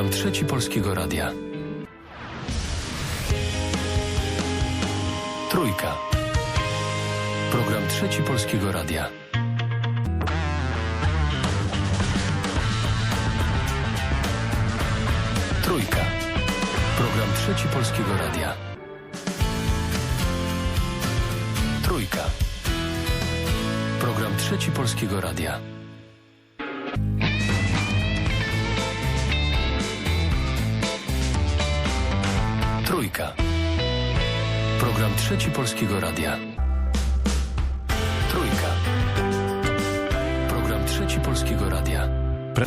Program Trzeci Polskiego Radia. Trójka. Program Trzeci Polskiego Radia. Trójka. Program Trzeci Polskiego Radia. Trójka. Program Trzeci Polskiego Radia. Trójka. Program Trzeci Polskiego Radia. Trójka. Program Trzeci Polskiego Radia. Pre-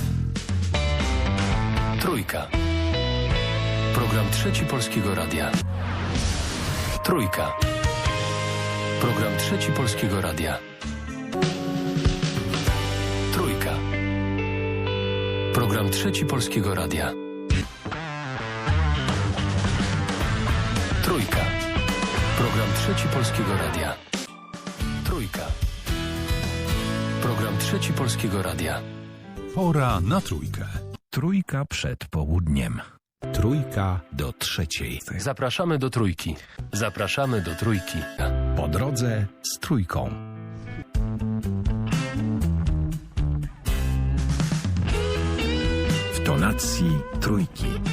Trójka. Program Trzeci Polskiego Radia. Trójka. Program Trzeci Polskiego Radia. Trójka. Program Trzeci Polskiego Radia. Trójka. Program Trzeci Polskiego Radia. Trójka. Program Trzeci Polskiego Radia. Pora na trójkę. Trójka przed południem. Trójka do trzeciej. Zapraszamy do trójki. Zapraszamy do trójki. Po drodze z trójką. W tonacji trójki.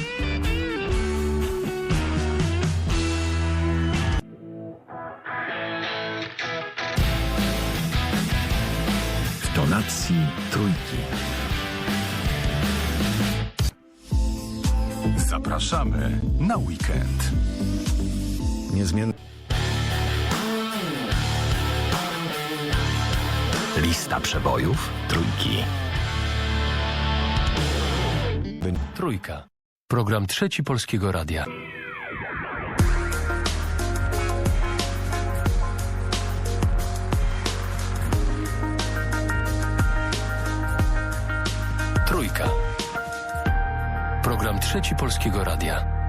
W tonacji trójki. Zapraszamy na weekend. Niezmienna. Lista przebojów trójki. Trójka. Program Trzeci Polskiego Radia. Program Trzeci Polskiego Radia.